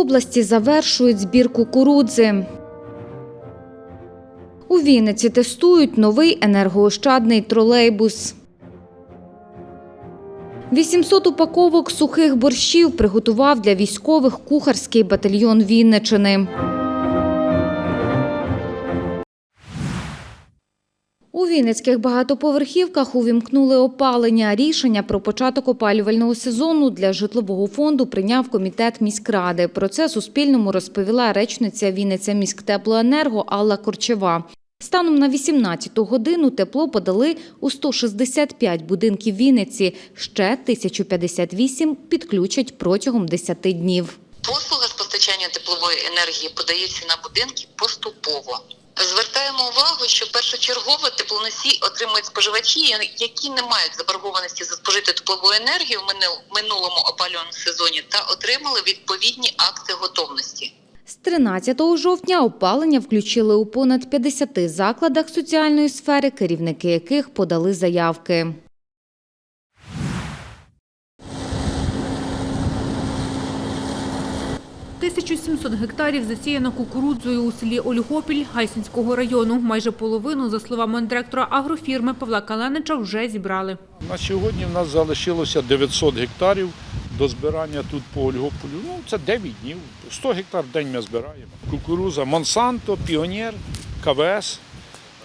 області завершують збір кукурудзи. У Вінниці тестують новий енергоощадний тролейбус. 800 упаковок сухих борщів приготував для військових кухарський батальйон Вінничини. У Вінницьких багатоповерхівках увімкнули опалення. Рішення про початок опалювального сезону для житлового фонду прийняв комітет міськради. Про це Суспільному розповіла речниця Вінниця міськтеплоенерго Алла Корчева. Станом на 18-ту годину тепло подали у 165 будинків Вінниці. Ще 1058 підключать протягом 10 днів. Послуга з постачання теплової енергії подається на будинки поступово. Звертаємо увагу, що першочергово теплоносій отримують споживачі, які не мають заборгованості за спожиту теплову енергію в минул- минулому опалюваному сезоні та отримали відповідні акти готовності. З 13 жовтня опалення включили у понад 50 закладах соціальної сфери, керівники яких подали заявки. – 1700 гектарів засіяно кукурудзою у селі Ольгопіль Гайсинського району. Майже половину, за словами директора агрофірми Павла Каленича, вже зібрали. На сьогодні в нас залишилося 900 гектарів до збирання тут по Ольгополю. Ну, це 9 днів. 100 гектар в день ми збираємо. Кукуруза Монсанто, Піонер, КВС,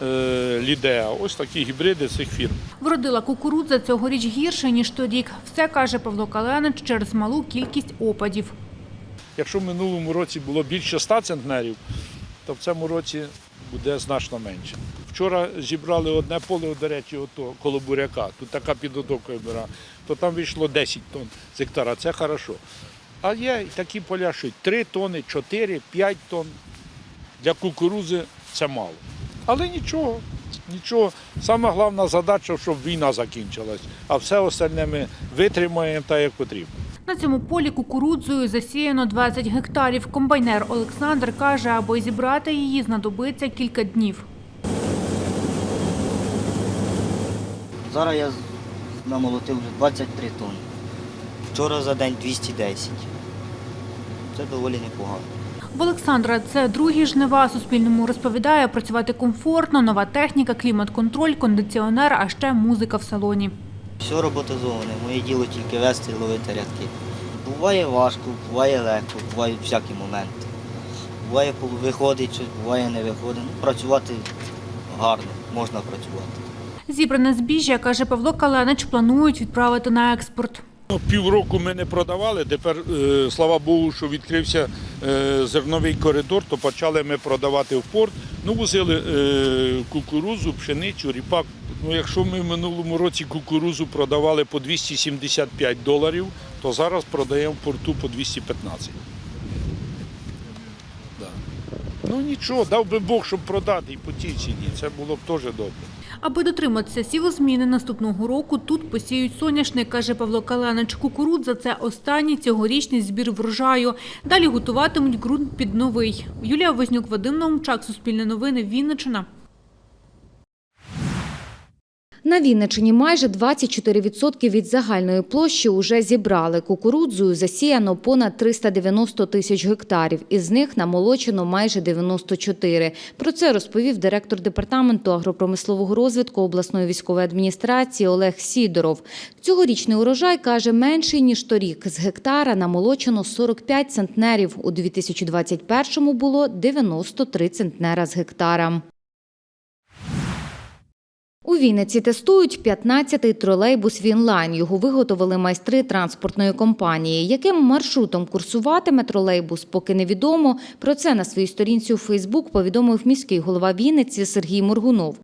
е, Лідеа. Ось такі гібриди цих фірм. Вродила кукурудза цьогоріч гірше, ніж торік. Все, каже Павло Каленич, через малу кількість опадів. Якщо в минулому році було більше 100 центнерів, то в цьому році буде значно менше. Вчора зібрали одне поле, до речі, ото, коло буряка, тут така підготовка була, то там вийшло 10 тонн з гектара, це хорошо. А є такі поля, що 3 тонни, 4, 5 тонн. Для кукурузи це мало. Але нічого, нічого. Саме головна задача, щоб війна закінчилась, а все остальне ми витримаємо так, як потрібно. На цьому полі кукурудзою засіяно 20 гектарів. Комбайнер Олександр каже, аби зібрати її, знадобиться кілька днів. Зараз я намолотив вже 23 тонни. Вчора за день 210. Це доволі непогано. В Олександра це другі жнива. Суспільному розповідає, працювати комфортно, нова техніка, клімат-контроль, кондиціонер, а ще музика в салоні. Все роботизоване, моє діло тільки вести і ловити рядки. Буває важко, буває легко, бувають всякі моменти. Буває виходить щось, буває не виходить. Ну, працювати гарно, можна працювати. Зібране збіжжя, каже Павло Каленич, планують відправити на експорт. Ну, Півроку ми не продавали. Тепер, е, слава Богу, що відкрився е, зерновий коридор, то почали ми продавати в порт. Ну, возили е, кукурузу, пшеницю, ріпак. Ну, якщо ми в минулому році кукурузу продавали по 275 доларів, то зараз продаємо в порту по 215. Да. Ну нічого, дав би Бог, щоб продати і по тій ціні. Це було б теж добре. Аби дотриматися сівозміни наступного року, тут посіють соняшник, каже Павло Каленич. Кукурудза – це останній цьогорічний збір врожаю. Далі готуватимуть ґрунт під новий. Юлія Вознюк, Вадим Наумчак, Суспільне новини, Вінниччина. На Вінничині майже 24% від загальної площі уже зібрали. Кукурудзою засіяно понад 390 тисяч гектарів, із них намолочено майже 94. Про це розповів директор департаменту агропромислового розвитку обласної військової адміністрації Олег Сідоров. Цьогорічний урожай, каже, менший, ніж торік. З гектара намолочено 45 центнерів. У 2021-му було 93 центнера з гектара. У Вінниці тестують 15-й тролейбус «Вінлайн». Його виготовили майстри транспортної компанії. Яким маршрутом курсуватиме тролейбус, поки невідомо. Про це на своїй сторінці у Фейсбук повідомив міський голова Вінниці Сергій Моргунов.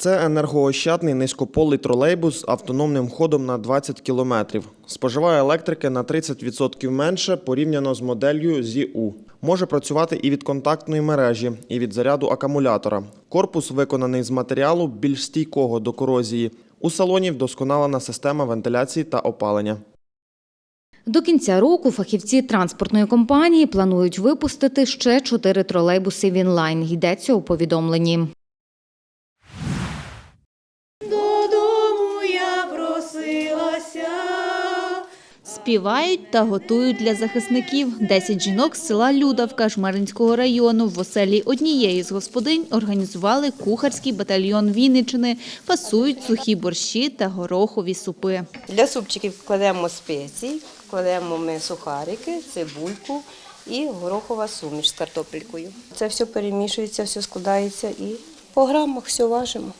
Це енергоощадний низькополий тролейбус з автономним ходом на 20 кілометрів. Споживає електрики на 30% менше порівняно з моделлю ЗІУ. Може працювати і від контактної мережі, і від заряду акумулятора. Корпус виконаний з матеріалу більш стійкого до корозії. У салоні вдосконалена система вентиляції та опалення. До кінця року фахівці транспортної компанії планують випустити ще чотири тролейбуси «Вінлайн». Йдеться у повідомленні. Співають та готують для захисників. Десять жінок з села Людавка Жмеринського району в оселі однієї з господинь організували кухарський батальйон Вінничини, пасують сухі борщі та горохові супи. Для супчиків кладемо спеції, кладемо ми сухарики, цибульку і горохова суміш з картопелькою. Це все перемішується, все складається і по грамах все важимо.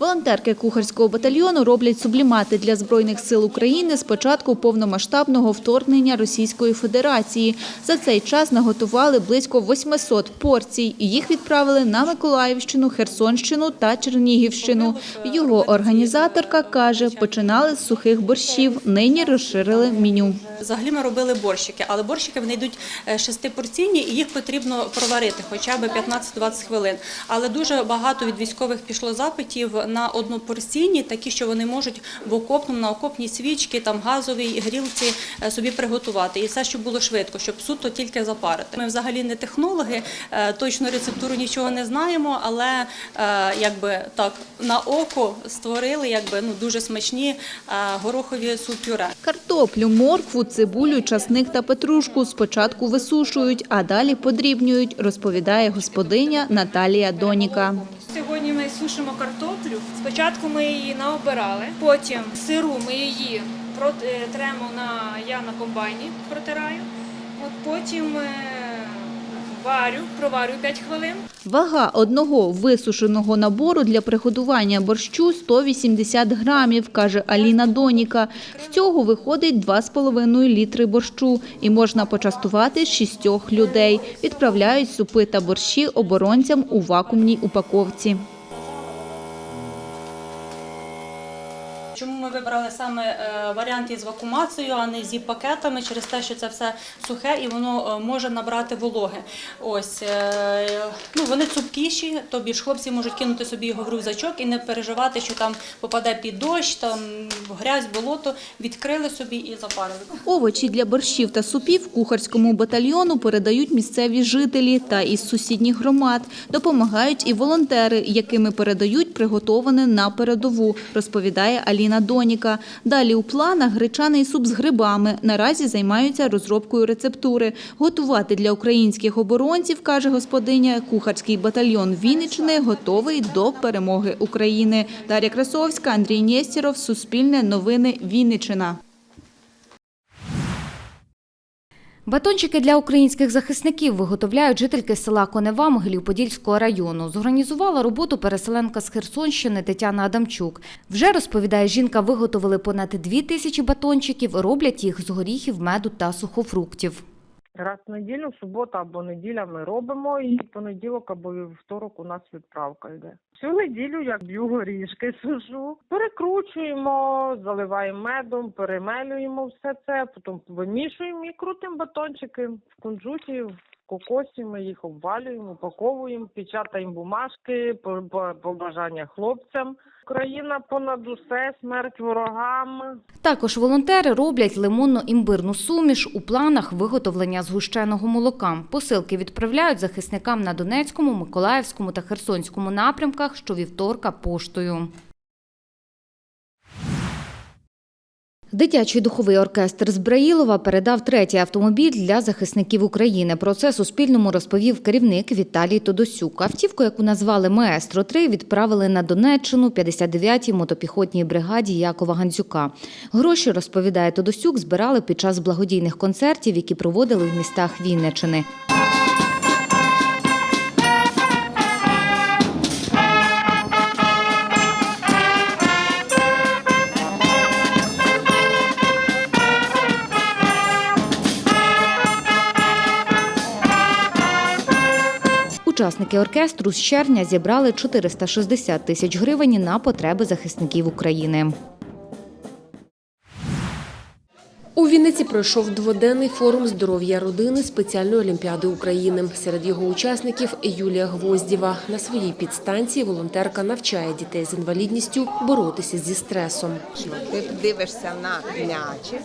Волонтерки кухарського батальйону роблять сублімати для Збройних сил України з початку повномасштабного вторгнення Російської Федерації. За цей час наготували близько 800 порцій і їх відправили на Миколаївщину, Херсонщину та Чернігівщину. Його організаторка каже, починали з сухих борщів, нині розширили меню. Взагалі ми робили борщики, але борщики вони йдуть е, шестипорційні і їх потрібно проварити хоча б 15-20 хвилин. Але дуже багато від військових пішло запитів на однопорційні, такі, що вони можуть в окопному, на окопній свічці, там газовій грілці е, собі приготувати. І все, щоб було швидко, щоб суто тільки запарити. Ми взагалі не технологи, е, точно рецептуру нічого не знаємо, але е, якби так на око створили якби ну дуже смачні горохові суп-пюре. Картоплю, моркву, цибулю, часник та петрушку спочатку висушують, а далі подрібнюють, розповідає господиня Наталія Доніка. Сьогодні ми сушимо картоплю. Спочатку ми її наобирали, потім сиру ми її е, тремо на я на комбайні протираю. От потім е, варю, проварю 5 хвилин. Вага одного висушеного набору для приготування борщу 180 грамів, каже Аліна Доніка. З цього виходить 2,5 літри борщу і можна почастувати шістьох людей. Відправляють супи та борщі оборонцям у вакуумній упаковці. Чому ми вибрали саме е, варіант із вакуумацією, а не зі пакетами, через те, що це все сухе і воно е, може набрати вологи. Ось е, ну вони цупкіші, тобі ж хлопці можуть кинути собі його в рюкзачок і не переживати, що там попаде під дощ, там грязь, болото. Відкрили собі і запарили. Овочі для борщів та супів кухарському батальйону передають місцеві жителі та із сусідніх громад. Допомагають і волонтери, якими передають приготоване на передову, розповідає Аліна Доніка. Далі у планах гречаний суп з грибами. Наразі займаються розробкою рецептури. Готувати для українських оборонців, каже господиня, кухарський батальйон Вінничини готовий до перемоги України. Дар'я Красовська, Андрій Нєстєров, Суспільне новини Вінниччина. Батончики для українських захисників виготовляють жительки села Конева Могилів-Подільського району. Зорганізувала роботу переселенка з Херсонщини Тетяна Адамчук. Вже розповідає жінка, виготовили понад дві тисячі батончиків, роблять їх з горіхів, меду та сухофруктів. Раз в неділю, субота або неділя ми робимо, і понеділок або вівторок у нас відправка йде. Всю неділю я б'ю горішки, сушу, перекручуємо, заливаємо медом, перемелюємо все це, потім вимішуємо і крутимо батончики в кунжуті, Ми їх обвалюємо, упаковуємо, печатаємо бумажки, по- по- побажання хлопцям. Україна понад усе, смерть ворогам. Також волонтери роблять лимонно-імбирну суміш у планах виготовлення згущеного молока. Посилки відправляють захисникам на Донецькому, Миколаївському та Херсонському напрямках щовівторка поштою. Дитячий духовий оркестр з Браїлова передав третій автомобіль для захисників України. Про це Суспільному розповів керівник Віталій Тодосюк. Автівку, яку назвали Маестро 3 відправили на Донеччину 59-й мотопіхотній бригаді Якова Гандзюка. Гроші, розповідає Тодосюк, збирали під час благодійних концертів, які проводили в містах Вінничини. Учасники оркестру з червня зібрали 460 тисяч гривень на потреби захисників України. У Вінниці пройшов дводенний форум здоров'я родини спеціальної олімпіади України. Серед його учасників Юлія Гвоздєва. На своїй підстанції волонтерка навчає дітей з інвалідністю боротися зі стресом. Ти дивишся на м'ячик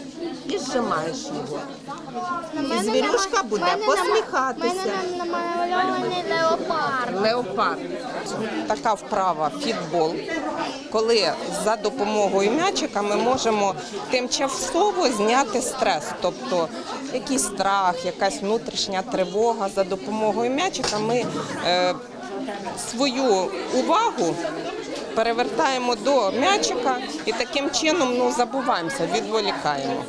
і зжимаєш його. І звірюшка буде посміхатися. леопард. Леопард. Така вправа фітбол, коли за допомогою м'ячика ми можемо тимчасово зняти стрес, тобто якийсь страх, якась внутрішня тривога. За допомогою м'ячика ми е, свою увагу перевертаємо до м'ячика і таким чином ну, забуваємося, відволікаємо.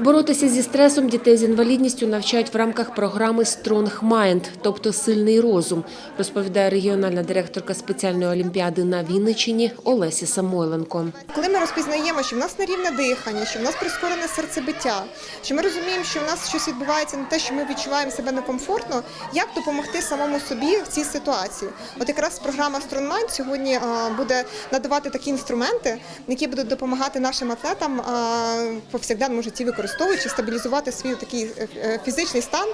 Боротися зі стресом дітей з інвалідністю навчають в рамках програми Strong Mind, тобто сильний розум, розповідає регіональна директорка спеціальної олімпіади на Вінниччині Олесі Самойленко. Коли ми розпізнаємо, що в нас нерівне дихання, що в нас прискорене серцебиття, що ми розуміємо, що в нас щось відбувається не те, що ми відчуваємо себе некомфортно, як допомогти самому собі в цій ситуації? От якраз програма Strong Mind сьогодні буде надавати такі інструменти, які будуть допомагати нашим атлетам а, в повсякденному житті використовуючи стабілізувати свій такий е, е, фізичний стан,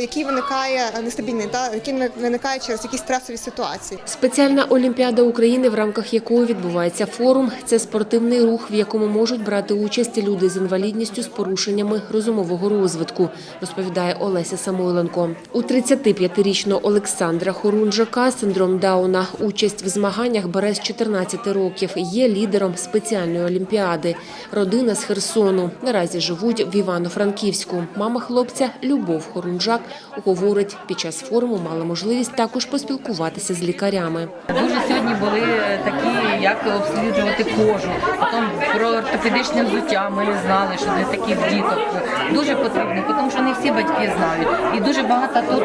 який виникає е, нестабільний, та який виникає через якісь стресові ситуації. Спеціальна олімпіада України, в рамках якої відбувається форум, це спортивний рух, в якому можуть брати участь люди з інвалідністю з порушеннями розумового розвитку, розповідає Олеся Самойленко. У 35-річного Олександра Хорунжака синдром Дауна участь в змаганнях бере з 14 років. Є лідером спеціальної олімпіади. Родина з Херсону. Наразі живуть в Івано-Франківську. Мама хлопця Любов Хорунжак говорить, під час форуму мала можливість також поспілкуватися з лікарями. Дуже сьогодні були такі, як обслідувати кожу. Потім про ортопедичне взуття ми не знали, що для таких діток дуже потрібно, тому що не всі батьки знають. І дуже багато тут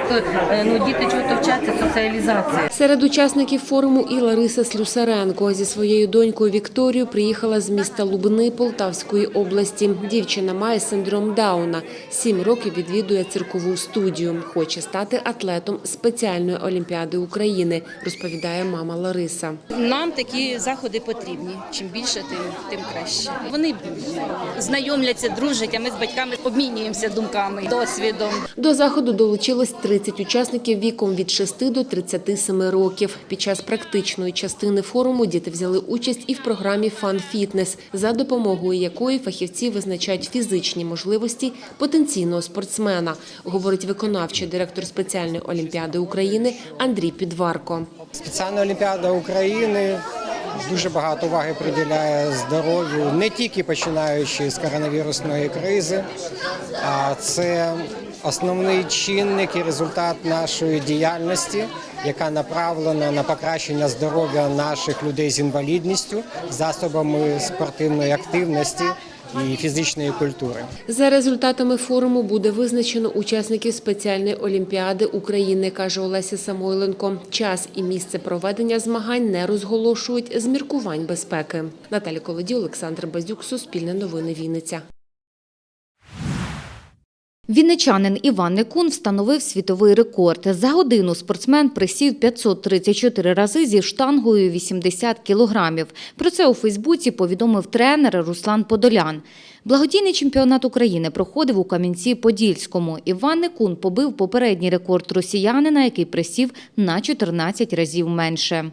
е, ну, діти чого-то вчаться соціалізації. Серед учасників форуму і Лариса Слюсаренко зі своєю донькою Вікторією приїхала з міста Лубни Полтавської області. Дівчина має синдром Дауна. Сім років відвідує циркову студію. Хоче стати атлетом спеціальної олімпіади України, розповідає мама Лариса. Нам такі заходи потрібні. Чим більше, тим, тим краще. Вони знайомляться, дружать, а ми з батьками обмінюємося думками, досвідом. До заходу долучилось 30 учасників віком від 6 до 37 років. Під час практичної частини форуму діти взяли участь і в програмі «Фан Фітнес», за допомогою якої фахівці визначають фізичні можливості потенційного спортсмена, говорить виконавчий директор спеціальної олімпіади України Андрій Підварко. Спеціальна олімпіада України дуже багато уваги приділяє здоров'ю, не тільки починаючи з коронавірусної кризи, а це основний чинник і результат нашої діяльності, яка направлена на покращення здоров'я наших людей з інвалідністю засобами спортивної активності і фізичної культури. За результатами форуму буде визначено учасників спеціальної олімпіади України, каже Олеся Самойленко. Час і місце проведення змагань не розголошують з міркувань безпеки. Наталя Колоді, Олександр Базюк, Суспільне новини Вінниця. Вінничанин Іван Некун встановив світовий рекорд. За годину спортсмен присів 534 рази зі штангою 80 кілограмів. Про це у Фейсбуці повідомив тренер Руслан Подолян. Благодійний чемпіонат України проходив у Кам'янці-Подільському. Іван Некун побив попередній рекорд росіянина, який присів на 14 разів менше.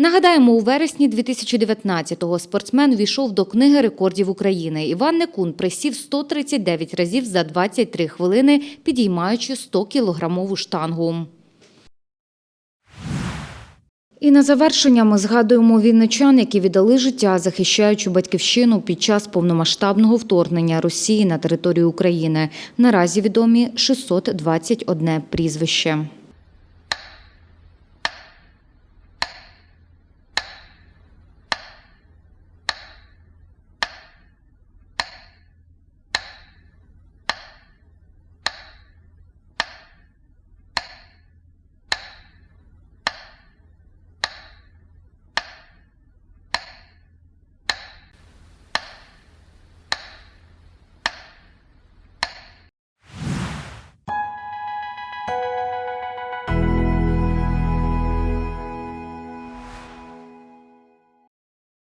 Нагадаємо, у вересні 2019-го спортсмен війшов до книги рекордів України. Іван Некун присів 139 разів за 23 хвилини, підіймаючи 100-кілограмову штангу. І на завершення ми згадуємо вінничан, які віддали життя, захищаючи батьківщину під час повномасштабного вторгнення Росії на територію України. Наразі відомі 621 прізвище.